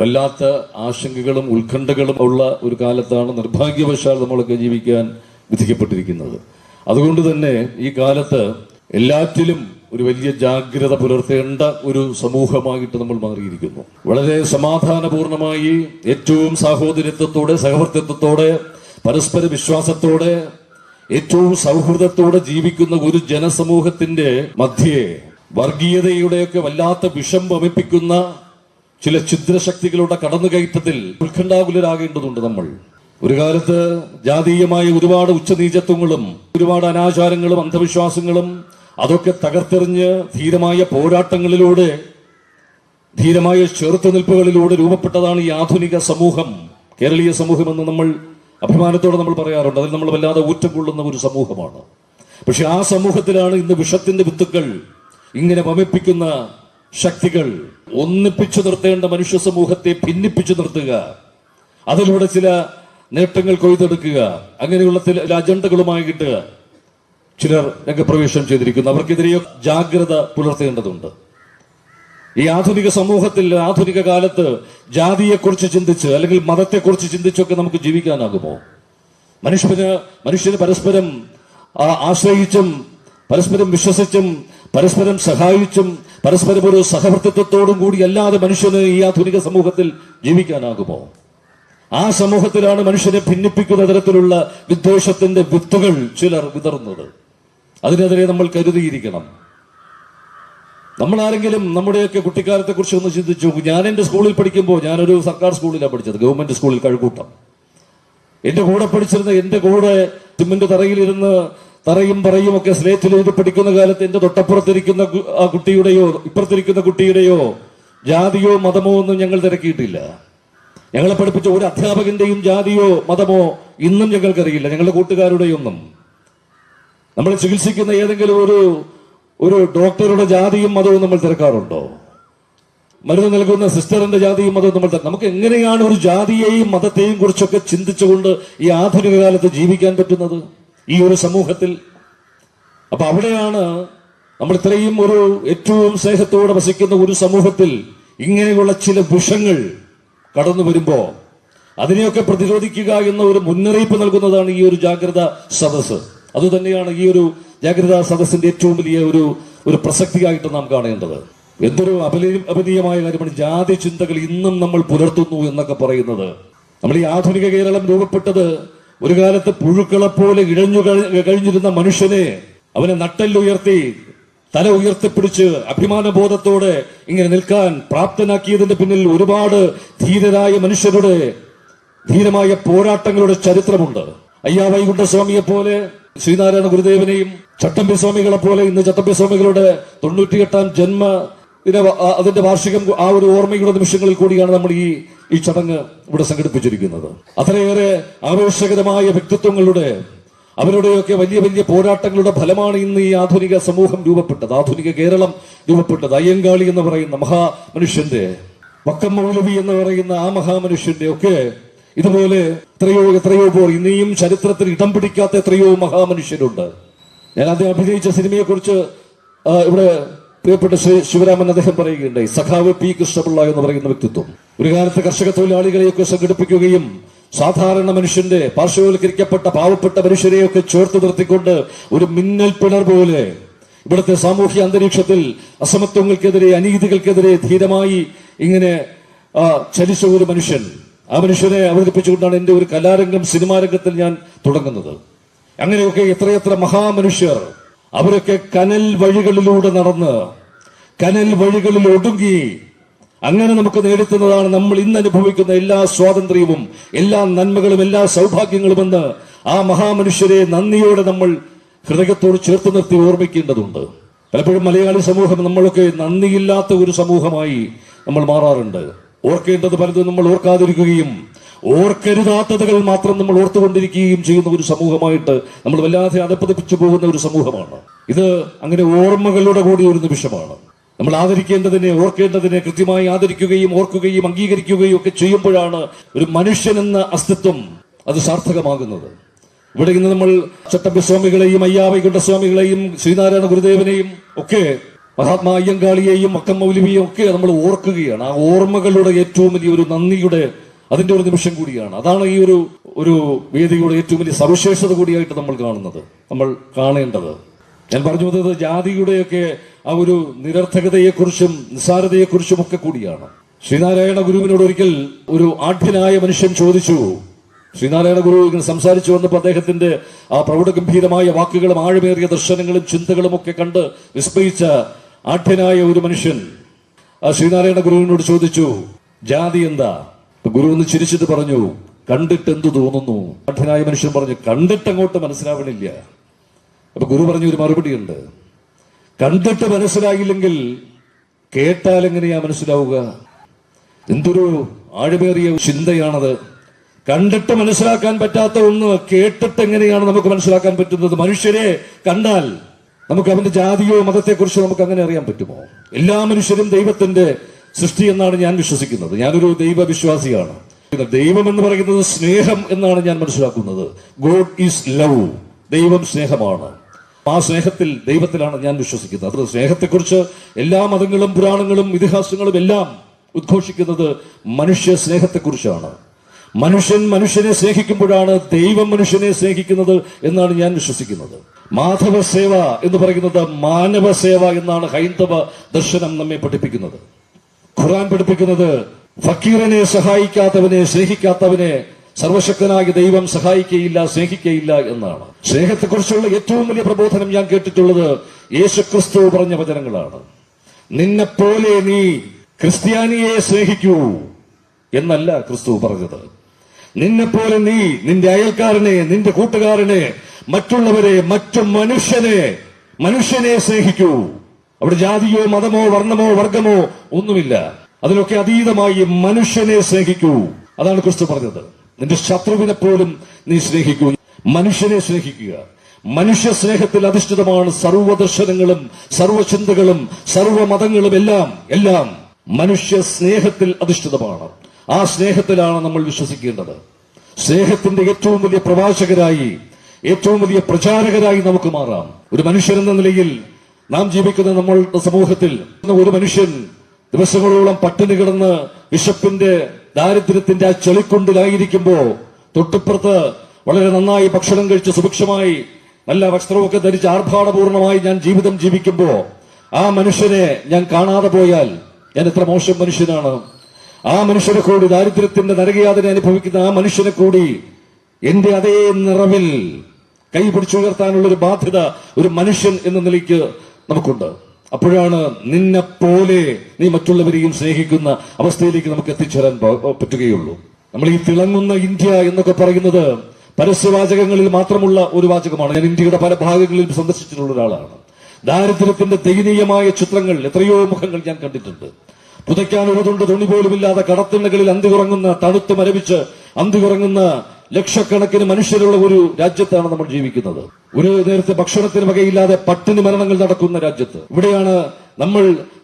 വല്ലാത്ത ആശങ്കകളും ഉത്കണ്ഠകളും ഉള്ള ഒരു കാലത്താണ് നിർഭാഗ്യവശാൽ നമ്മളൊക്കെ ജീവിക്കാൻ വിധിക്കപ്പെട്ടിരിക്കുന്നത്. അതുകൊണ്ട് തന്നെ ഈ കാലത്ത് എല്ലാറ്റിലും ഒരു വലിയ ജാഗ്രത പുലർത്തേണ്ട ഒരു സമൂഹമായിട്ട് നമ്മൾ മാറിയിരിക്കുന്നു. വളരെ സമാധാനപൂർണമായി ഏറ്റവും സാഹോദര്യത്വത്തോടെ സഹവർത്തിത്വത്തോടെ പരസ്പര വിശ്വാസത്തോടെ ഏറ്റവും സൗഹൃദത്തോടെ ജീവിക്കുന്ന ഒരു ജനസമൂഹത്തിന്റെ മധ്യേ വർഗീയതയുടെയൊക്കെ വല്ലാത്ത വിഷം വമിപ്പിക്കുന്ന ചില ഛിദ്രശക്തികളുടെ കടന്നുകയറ്റത്തിൽ ഉത്കണ്ഠാകുലരാകേണ്ടതുണ്ട് നമ്മൾ. ഒരു കാലത്ത് ജാതീയമായ ഒരുപാട് ഉച്ചനീചത്വങ്ങളും ഒരുപാട് അനാചാരങ്ങളും അന്ധവിശ്വാസങ്ങളും അതൊക്കെ തകർത്തെറിഞ്ഞ് ധീരമായ പോരാട്ടങ്ങളിലൂടെ ധീരമായ ചെറുത്തുനിൽപ്പുകളിലൂടെ രൂപപ്പെട്ടതാണ് ഈ ആധുനിക സമൂഹം കേരളീയ സമൂഹം എന്ന് നമ്മൾ അഭിമാനത്തോടെ നമ്മൾ പറയാറുണ്ട്. അതിൽ നമ്മൾ വല്ലാതെ ഊറ്റം കൊള്ളുന്ന ഒരു സമൂഹമാണ്. പക്ഷെ ആ സമൂഹത്തിലാണ് ഇന്ന് വിഷത്തിന്റെ വിത്തുക്കൾ ഇങ്ങനെ വമിപ്പിക്കുന്ന ശക്തികൾ ഒന്നിപ്പിച്ചു നിർത്തേണ്ട മനുഷ്യ സമൂഹത്തെ ഭിന്നിപ്പിച്ചു നിർത്തുക. അതിലൂടെ ചില നേട്ടങ്ങൾ കൊയ്തെടുക്കുക. അങ്ങനെയുള്ള ചില അജണ്ടകളുമായിട്ട് ചിലർ രംഗപ്രവേശനം ചെയ്തിരിക്കുന്നു. അവർക്കെതിരെയോ ജാഗ്രത പുലർത്തേണ്ടതുണ്ട്. ഈ ആധുനിക സമൂഹത്തിൽ ആധുനിക കാലത്ത് ജാതിയെക്കുറിച്ച് ചിന്തിച്ച് അല്ലെങ്കിൽ മതത്തെക്കുറിച്ച് ചിന്തിച്ചൊക്കെ നമുക്ക് ജീവിക്കാനാകുമോ? മനുഷ്യന് മനുഷ്യന് പരസ്പരം ആശ്രയിച്ചും പരസ്പരം വിശ്വസിച്ചും പരസ്പരം സഹായിച്ചും പരസ്പരം ഒരു സഹവർത്തിത്വത്തോടും കൂടി അല്ലാതെ മനുഷ്യന് ഈ ആധുനിക സമൂഹത്തിൽ ജീവിക്കാനാകുമോ? ആ സമൂഹത്തിലാണ് മനുഷ്യനെ ഭിന്നിപ്പിക്കുന്ന തരത്തിലുള്ള വിദ്വേഷത്തിന്റെ വിത്തുകൾ ചിലർ വിതറുന്നത്. അതിനെതിരെ നമ്മൾ കരുതിയിരിക്കണം. നമ്മൾ ആരെങ്കിലും നമ്മുടെയൊക്കെ കുട്ടിക്കാലത്തെ കുറിച്ച് ഒന്ന് ചിന്തിച്ചു. ഞാൻ എന്റെ സ്കൂളിൽ പഠിക്കുമ്പോൾ ഞാനൊരു സർക്കാർ സ്കൂളിലാണ് പഠിച്ചത് ഗവൺമെന്റ് സ്കൂളിൽ കഴുകൂട്ടം എന്റെ കൂടെ പഠിച്ചിരുന്ന എന്റെ കൂടെ തിമ്മിന്റെ തറയിലിരുന്ന് തറയും പറയും ഒക്കെ സ്ലേറ്റിൽ എഴുതി പഠിക്കുന്ന കാലത്ത് എന്റെ തൊട്ടപ്പുറത്തിരിക്കുന്ന ആ കുട്ടിയുടെയോ ഇപ്പുറത്തിരിക്കുന്ന കുട്ടിയുടെയോ ജാതിയോ മതമോ ഒന്നും ഞങ്ങൾ തിരക്കിയിട്ടില്ല. ഞങ്ങളെ പഠിപ്പിച്ച ഒരു അധ്യാപകന്റെയും ജാതിയോ മതമോ ഇന്നും ഞങ്ങൾക്കറിയില്ല. ഞങ്ങളുടെ കൂട്ടുകാരുടെയൊന്നും നമ്മൾ ചികിത്സിക്കുന്ന ഏതെങ്കിലും ഒരു ഒരു ഡോക്ടറുടെ ജാതിയും മതവും നമ്മൾ തിരക്കാറുണ്ടോ? മരുന്ന് നൽകുന്ന സിസ്റ്ററിന്റെ ജാതിയും മതവും നമ്മൾ നമുക്ക് എങ്ങനെയാണ് ഒരു ജാതിയെയും മതത്തെയും കുറിച്ചൊക്കെ ചിന്തിച്ചുകൊണ്ട് ഈ ആധുനിക കാലത്ത് ജീവിക്കാൻ പറ്റുന്നത്? ഈ ഒരു സമൂഹത്തിൽ. അപ്പൊ അവിടെയാണ് നമ്മൾ ഇത്രയും ഒരു ഏറ്റവും സ്നേഹത്തോടെ വസിക്കുന്ന ഒരു സമൂഹത്തിൽ ഇങ്ങനെയുള്ള ചില വിഷങ്ങൾ കടന്നു വരുമ്പോ അതിനെയൊക്കെ പ്രതിരോധിക്കുക എന്ന ഒരു മുന്നറിയിപ്പ് നൽകുന്നതാണ് ഈ ഒരു ജാഗ്രത സദസ്സ്. അതുതന്നെയാണ് ഈ ഒരു ജാഗ്രതാ സദസ്സിന്റെ ഏറ്റവും വലിയ ഒരു ഒരു പ്രസക്തിയായിട്ട് നാം കാണേണ്ടത്. എന്തൊരു അപലീ അപനീയമായ കാര്യമാണ് ജാതി ചിന്തകൾ ഇന്നും നമ്മൾ പുലർത്തുന്നു എന്നൊക്കെ പറയുന്നത്. നമ്മൾ ഈ ആധുനിക കേരളം രൂപപ്പെട്ടത് ഒരു കാലത്ത് പുഴുക്കളെ പോലെ ഇഴഞ്ഞു കഴി- കഴിഞ്ഞിരുന്ന മനുഷ്യനെ അവനെ നട്ടല്ലുയർത്തി തല ഉയർത്തിപ്പിടിച്ച് അഭിമാനബോധത്തോടെ ഇങ്ങനെ നിൽക്കാൻ പ്രാപ്തനാക്കിയതിന്റെ പിന്നിൽ ഒരുപാട് ധീരരായ മനുഷ്യരുടെ ധീരമായ പോരാട്ടങ്ങളുടെ ചരിത്രമുണ്ട്. അയ്യാ സ്വാമിയെ പോലെ ശ്രീനാരായണ ഗുരുദേവനെയും ചട്ടമ്പി സ്വാമികളെ പോലെ ഇന്ന് ചട്ടമ്പി സ്വാമികളുടെ തൊണ്ണൂറ്റിയെട്ടാം ജന്മ അതിന്റെ വാർഷികം ആ ഒരു ഓർമ്മയുടെ നിമിഷങ്ങളിൽ കൂടിയാണ് നമ്മൾ ഈ ഈ ചടങ്ങ് ഇവിടെ സംഘടിപ്പിച്ചിരിക്കുന്നത്. അത്രയേറെ ആവേശകരമായ വ്യക്തിത്വങ്ങളുടെ അവരുടെയൊക്കെ വലിയ വലിയ പോരാട്ടങ്ങളുടെ ഫലമാണ് ഇന്ന് ഈ ആധുനിക സമൂഹം രൂപപ്പെട്ടത്. ആധുനിക കേരളം രൂപപ്പെട്ടത്. അയ്യങ്കാളി എന്ന് പറയുന്ന മഹാമനുഷ്യന്റെ വക്കം മൗലവി എന്ന് പറയുന്ന ആ മഹാമനുഷ്യന്റെ ഒക്കെ ഇതുപോലെ എത്രയോ എത്രയോ പോർ ഇനിയും ചരിത്രത്തിൽ ഇടം പിടിക്കാത്ത എത്രയോ മഹാമനുഷ്യരുണ്ട്. ഞാൻ ആദ്യം അഭിനയിച്ച സിനിമയെക്കുറിച്ച് ഇവിടെ പ്രിയപ്പെട്ട ശ്രീ ശിവരാമൻ അദ്ദേഹം പറയുകയുണ്ടായി സഖാവ് പി. കൃഷ്ണപിള്ള എന്ന് പറയുന്ന വ്യക്തിത്വം. ഒരു കാലത്ത് കർഷക തൊഴിലാളികളെയൊക്കെ സംഘടിപ്പിക്കുകയും സാധാരണ മനുഷ്യന്റെ പാർശ്വവൽക്കരിക്കപ്പെട്ട പാവപ്പെട്ട മനുഷ്യരെയൊക്കെ ചേർത്ത് നിർത്തിക്കൊണ്ട് ഒരു മിന്നൽ പിണർ പോലെ ഇവിടുത്തെ സാമൂഹ്യ അന്തരീക്ഷത്തിൽ അസമത്വങ്ങൾക്കെതിരെ അനീതികൾക്കെതിരെ ധീരമായി ഇങ്ങനെ ചലിച്ച ഒരു മനുഷ്യൻ. ആ മനുഷ്യനെ അവതരിപ്പിച്ചുകൊണ്ടാണ് എന്റെ ഒരു കലാരംഗം സിനിമാരംഗത്തിൽ ഞാൻ തുടങ്ങുന്നത്. അങ്ങനെയൊക്കെ എത്രയെത്ര മഹാമനുഷ്യർ അവരൊക്കെ കനൽ വഴികളിലൂടെ നടന്ന് കനൽ വഴികളിൽ ഒടുങ്ങി. അങ്ങനെ നമുക്ക് നേടിത്തുന്നതാണ് നമ്മൾ ഇന്ന് അനുഭവിക്കുന്ന എല്ലാ സ്വാതന്ത്ര്യവും എല്ലാ നന്മകളും എല്ലാ സൗഭാഗ്യങ്ങളുമെന്ന് ആ മഹാമനുഷ്യരെ നന്ദിയോടെ നമ്മൾ ഹൃദയത്തോട് ചേർത്ത് നിർത്തി ഓർമ്മിക്കേണ്ടതുണ്ട്. പലപ്പോഴും മലയാളി സമൂഹം നമ്മളൊക്കെ നന്ദിയില്ലാത്ത ഒരു സമൂഹമായി നമ്മൾ മാറാറുണ്ട്. ഓർക്കേണ്ടത് പലതും നമ്മൾ ഓർക്കാതിരിക്കുകയും ഓർക്കരുതാത്തതുകൾ മാത്രം നമ്മൾ ഓർത്തുകൊണ്ടിരിക്കുകയും ചെയ്യുന്ന ഒരു സമൂഹമായിട്ട് നമ്മൾ വല്ലാതെ അതപ്പതിപ്പിച്ചു പോകുന്ന ഒരു സമൂഹമാണ്. ഇത് അങ്ങനെ ഓർമ്മകളുടെ കൂടി ഒരു നിമിഷമാണ്. നമ്മൾ ആദരിക്കേണ്ടതിനെ ഓർക്കേണ്ടതിനെ കൃത്യമായി ആദരിക്കുകയും ഓർക്കുകയും അംഗീകരിക്കുകയും ഒക്കെ ചെയ്യുമ്പോഴാണ് ഒരു മനുഷ്യൻ എന്ന അസ്തിത്വം അത് സാർത്ഥകമാകുന്നത്. ഇവിടെ ഇന്ന് നമ്മൾ ചട്ടമ്പി സ്വാമികളെയും അയ്യാവൈകുണ്ഠ സ്വാമികളെയും ശ്രീനാരായണ ഗുരുദേവനെയും ഒക്കെ മഹാത്മാ അയ്യങ്കാളിയെയും മക്കം മൗലവിയെയും ഒക്കെ നമ്മൾ ഓർക്കുകയാണ്. ആ ഓർമ്മകളുടെ ഏറ്റവും വലിയ ഒരു നന്ദിയുടെ അതിന്റെ ഒരു നിമിഷം കൂടിയാണ്. അതാണ് ഈ ഒരു ഒരു വേദിയുടെ ഏറ്റവും വലിയ സവിശേഷത കൂടിയായിട്ട് നമ്മൾ കാണുന്നത്. നമ്മൾ കാണേണ്ടത്. ഞാൻ പറഞ്ഞു വന്നത് ജാതിയുടെയൊക്കെ ആ ഒരു നിരർത്ഥകതയെക്കുറിച്ചും നിസ്സാരതയെക്കുറിച്ചും ഒക്കെ കൂടിയാണ്. ശ്രീനാരായണ ഗുരുവിനോട് ഒരിക്കൽ ഒരു ആഢ്യനായ മനുഷ്യൻ ചോദിച്ചു ശ്രീനാരായണ ഗുരു ഇങ്ങനെ സംസാരിച്ചു വന്നപ്പോൾ അദ്ദേഹത്തിന്റെ ആ പ്രൗഢഗംഭീരമായ വാക്കുകളും ആഴമേറിയ ദർശനങ്ങളും ചിന്തകളും ഒക്കെ കണ്ട് വിസ്മയിച്ച ആഠ്യനായ ഒരു മനുഷ്യൻ ആ ശ്രീനാരായണ ഗുരുവിനോട് ചോദിച്ചു ജാതി എന്താ? ഗുരു ഒന്ന് ചിരിച്ചിട്ട് പറഞ്ഞു കണ്ടിട്ട് എന്ത് തോന്നുന്നു? കഠിനായ മനുഷ്യൻ പറഞ്ഞു കണ്ടിട്ട് അങ്ങോട്ട് മനസ്സിലാവണില്ല. അപ്പൊ ഗുരു പറഞ്ഞ ഒരു മറുപടി ഉണ്ട് കണ്ടിട്ട് മനസ്സിലായില്ലെങ്കിൽ കേട്ടാൽ എങ്ങനെയാ മനസ്സിലാവുക? എന്തൊരു ആഴമേറിയ ചിന്തയാണത്. കണ്ടിട്ട് മനസ്സിലാക്കാൻ പറ്റാത്ത ഒന്ന് കേട്ടിട്ട് എങ്ങനെയാണ് നമുക്ക് മനസ്സിലാക്കാൻ പറ്റുന്നത്? മനുഷ്യരെ കണ്ടാൽ നമുക്ക് അവന്റെ ജാതിയോ മതത്തെക്കുറിച്ചോ നമുക്ക് അങ്ങനെ അറിയാൻ പറ്റുമോ? എല്ലാ മനുഷ്യരും ദൈവത്തിന്റെ സൃഷ്ടി എന്നാണ് ഞാൻ വിശ്വസിക്കുന്നത്. ഞാനൊരു ദൈവവിശ്വാസിയാണ്. ദൈവം എന്ന് പറയുന്നത് സ്നേഹം എന്നാണ് ഞാൻ മനസ്സിലാക്കുന്നത്. ഗോഡ് ഈസ് ലവ് ദൈവം സ്നേഹമാണ്. ആ സ്നേഹത്തിൽ ദൈവത്തിലാണ് ഞാൻ വിശ്വസിക്കുന്നത്. അത് സ്നേഹത്തെക്കുറിച്ച് എല്ലാ മതങ്ങളും പുരാണങ്ങളും ഇതിഹാസങ്ങളും എല്ലാം ഉദ്ഘോഷിക്കുന്നത് മനുഷ്യ സ്നേഹത്തെക്കുറിച്ചാണ്. മനുഷ്യൻ മനുഷ്യനെ സ്നേഹിക്കുമ്പോഴാണ് ദൈവം മനുഷ്യനെ സ്നേഹിക്കുന്നത് എന്നാണ് ഞാൻ വിശ്വസിക്കുന്നത്. മാധവ സേവ എന്ന് പറയുന്നത് മാനവ സേവ എന്നാണ് ഹൈന്ദവ ദർശനം നമ്മെ പഠിപ്പിക്കുന്നത്. ഖുർആൻ പഠിപ്പിക്കുന്നത് ഫക്കീറിനെ സഹായിക്കാത്തവനെ സ്നേഹിക്കാത്തവനെ സർവശക്തനായ ദൈവം സഹായിക്കയില്ല സ്നേഹിക്കയില്ല എന്നാണ്. സ്നേഹത്തെക്കുറിച്ചുള്ള ഏറ്റവും വലിയ പ്രബോധനം ഞാൻ കേട്ടിട്ടുള്ളത് യേശു ക്രിസ്തു പറഞ്ഞ വചനങ്ങളാണ്. നിന്നെപ്പോലെ നീ ക്രിസ്ത്യാനിയെ സ്നേഹിക്കൂ എന്നല്ല ക്രിസ്തു പറഞ്ഞത്. നിന്നെപ്പോലെ നീ നിന്റെ അയൽക്കാരനെ നിന്റെ കൂട്ടുകാരനെ മറ്റുള്ളവരെ മറ്റു മനുഷ്യനെ മനുഷ്യനെ സ്നേഹിക്കൂ അവിടെ ജാതിയോ മതമോ വർണമോ വർഗമോ ഒന്നുമില്ല. അതിനൊക്കെ അതീതമായി മനുഷ്യനെ സ്നേഹിക്കൂ. അതാണ് ക്രിസ്തു പറഞ്ഞത്. നിന്റെ ശത്രുവിനെ പോലും നീ സ്നേഹിക്കൂ. മനുഷ്യനെ സ്നേഹിക്കുക. മനുഷ്യ സ്നേഹത്തിൽ അധിഷ്ഠിതമാണ് സർവദർശനങ്ങളും സർവചിന്തകളും സർവമതങ്ങളും എല്ലാം എല്ലാം മനുഷ്യ സ്നേഹത്തിൽ അധിഷ്ഠിതമാണ്. ആ സ്നേഹത്തിലാണ് നമ്മൾ വിശ്വസിക്കേണ്ടത്. സ്നേഹത്തിന്റെ ഏറ്റവും വലിയ പ്രവാചകരായി ഏറ്റവും വലിയ പ്രചാരകരായി നമുക്ക് മാറാം. ഒരു മനുഷ്യൻ എന്ന നിലയിൽ നാം ജീവിക്കുന്ന നമ്മളുടെ സമൂഹത്തിൽ ഒരു മനുഷ്യൻ ദിവസങ്ങളോളം പട്ടിണി കിടന്ന് വിശപ്പിന്റെ ദാരിദ്ര്യത്തിന്റെ ആ ചെളിക്കുണ്ടിലായിരിക്കുമ്പോ തൊട്ടിപ്പുറത്ത് വളരെ നന്നായി ഭക്ഷണം കഴിച്ച് സുഭിക്ഷമായി നല്ല വസ്ത്രമൊക്കെ ധരിച്ച് ആർഭാടപൂർണമായി ഞാൻ ജീവിതം ജീവിക്കുമ്പോ ആ മനുഷ്യനെ ഞാൻ കാണാതെ പോയാൽ ഞാൻ എത്ര മോശം മനുഷ്യനാണ്. ആ മനുഷ്യനെ കൂടി ദാരിദ്ര്യത്തിന്റെ നരകയാതന അനുഭവിക്കുന്ന ആ മനുഷ്യനെ കൂടി എന്റെ അതേ നിറവിൽ കൈ പിടിച്ചുയർത്താനുള്ള ഒരു ബാധ്യത ഒരു മനുഷ്യൻ എന്ന നിലയ്ക്ക് നമുക്കുണ്ട്. അപ്പോഴാണ് നിന്നെ പോലെ നീ മറ്റുള്ളവരെയും സ്നേഹിക്കുന്ന അവസ്ഥയിലേക്ക് നമുക്ക് എത്തിച്ചേരാൻ പറ്റുകയുള്ളൂ. നമ്മൾ ഈ തിളങ്ങുന്ന ഇന്ത്യ എന്നൊക്കെ പറയുന്നത് പരസ്യവാചകങ്ങളിൽ മാത്രമുള്ള ഒരു വാചകമാണ്. ഞാൻ ഇന്ത്യയുടെ പല ഭാഗങ്ങളിലും സന്ദർശിച്ചിട്ടുള്ള ഒരാളാണ്. ദാരിദ്ര്യത്തിന്റെ ദയനീയമായ ചിത്രങ്ങൾ എത്രയോ മുഖങ്ങൾ ഞാൻ കണ്ടിട്ടുണ്ട്. പുതയ്ക്കാൻ ഉള്ളതുകൊണ്ട് തുണി പോലുമില്ലാതെ കടത്തിണ്ണകളിൽ അന്തി കുറങ്ങുന്ന തണുത്ത് മരവിച്ച് അന്തികുറങ്ങുന്ന ലക്ഷക്കണക്കിന് മനുഷ്യരുള്ള ഒരു രാജ്യത്താണ് നമ്മൾ ജീവിക്കുന്നത്. ഒരു നേരത്തെ ഭക്ഷണത്തിന് വകയില്ലാതെ പട്ടിണി മരണങ്ങൾ നടക്കുന്ന രാജ്യത്ത്. ഇവിടെയാണ് നമ്മൾ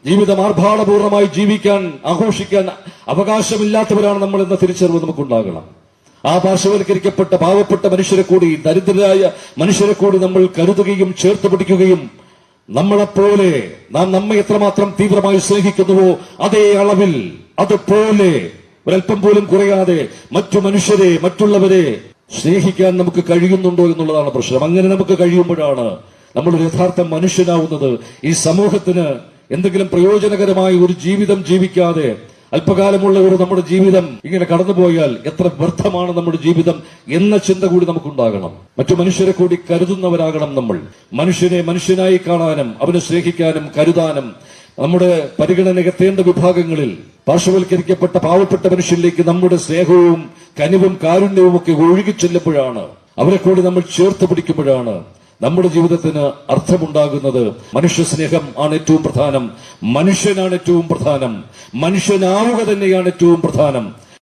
ജീവിതം ആർഭാടപൂർണമായി ജീവിക്കാൻ ആഘോഷിക്കാൻ അവകാശമില്ലാത്തവരാണ് നമ്മൾ എന്ന തിരിച്ചറിവ് നമുക്കുണ്ടാകണം. ആ പാർശ്വവൽക്കരിക്കപ്പെട്ട പാവപ്പെട്ട മനുഷ്യരെ കൂടി ദരിദ്രരായ മനുഷ്യരെ കൂടി നമ്മൾ കരുതുകയും ചേർത്ത് പിടിക്കുകയും നമ്മളെപ്പോലെ നാം നമ്മെ എത്രമാത്രം തീവ്രമായി സ്നേഹിക്കുന്നുവോ അതേ അളവിൽ അതുപോലെ ഒരല്പം പോലും കുറയാതെ മറ്റു മനുഷ്യരെ മറ്റുള്ളവരെ സ്നേഹിക്കാൻ നമുക്ക് കഴിയുന്നുണ്ടോ എന്നുള്ളതാണ് പ്രശ്നം. അങ്ങനെ നമുക്ക് കഴിയുമ്പോഴാണ് നമ്മൾ യഥാർത്ഥ മനുഷ്യനാവുന്നത്. ഈ സമൂഹത്തിന് എന്തെങ്കിലും പ്രയോജനകരമായ ഒരു ജീവിതം ജീവിക്കാതെ അല്പകാലമുള്ള ഒരു നമ്മുടെ ജീവിതം ഇങ്ങനെ കടന്നുപോയാൽ എത്ര വ്യർത്ഥമാണ് നമ്മുടെ ജീവിതം എന്ന ചിന്ത കൂടി നമുക്കുണ്ടാകണം. മറ്റു മനുഷ്യരെ കൂടി കരുതുന്നവരാകണം നമ്മൾ. മനുഷ്യനെ മനുഷ്യനായി കാണാനും അവനെ സ്നേഹിക്കാനും കരുതാനും നമ്മുടെ പരിഗണനയെത്തേണ്ട വിഭാഗങ്ങളിൽ പാർശ്വവൽക്കരിക്കപ്പെട്ട പാവപ്പെട്ട മനുഷ്യരിലേക്ക് നമ്മുടെ സ്നേഹവും കനിവും കാരുണ്യവും ഒക്കെ ഒഴുകി ചെല്ലുമ്പോഴാണ് അവരെ കൂടി നമ്മൾ ചേർത്ത് പിടിക്കുമ്പോഴാണ് നമ്മുടെ ജീവിതത്തിന് അർത്ഥമുണ്ടാകുന്നത്. മനുഷ്യ സ്നേഹം ആണ് ഏറ്റവും പ്രധാനം. മനുഷ്യനാണ് ഏറ്റവും പ്രധാനം. മനുഷ്യനാവുക തന്നെയാണ് ഏറ്റവും പ്രധാനം.